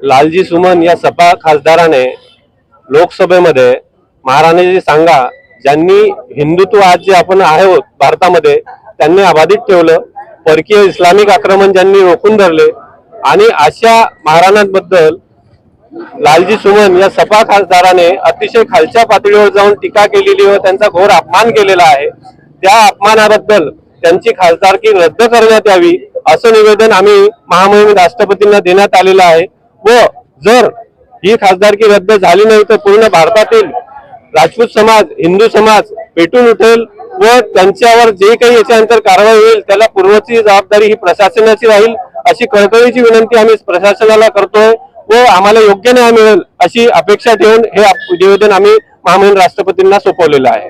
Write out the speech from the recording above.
लालजी सुमन या सपा खासदाराने लोकसभेमध्ये महाराणाजी सांगा ज्यांनी हिंदुत्व आज जे आपण आहोत हो भारतामध्ये त्यांनी अबाधित ठेवलं परकीय इस्लामिक आक्रमण ज्यांनी रोखून धरले आणि अशा महाराणांबद्दल लालजी सुमन या सपा खासदाराने अतिशय खालच्या पातळीवर जाऊन टीका केलेली व त्यांचा घोर अपमान केलेला आहे. त्या अपमानाबद्दल त्यांची खासदारकी रद्द करण्यात यावी असं निवेदन आम्ही महामहिम राष्ट्रपतींना देण्यात आलेलं आहे. जर ही खासदारकी रद्द झाली नाही तर पूर्ण भारतातील राजपूत समाज हिंदू समाज पेटून उठेल व त्यांच्यावर जे काही याच्यानंतर कारवाई होईल त्याला पूर्वची जबाबदारी ही प्रशासनाची राहील अशी कळकळीची विनंती आम्ही प्रशासनाला करतोय व आम्हाला योग्य न्याय मिळेल अशी अपेक्षा ठेवून हे निवेदन आम्ही महामहिम राष्ट्रपतींना सोपवलेलं आहे.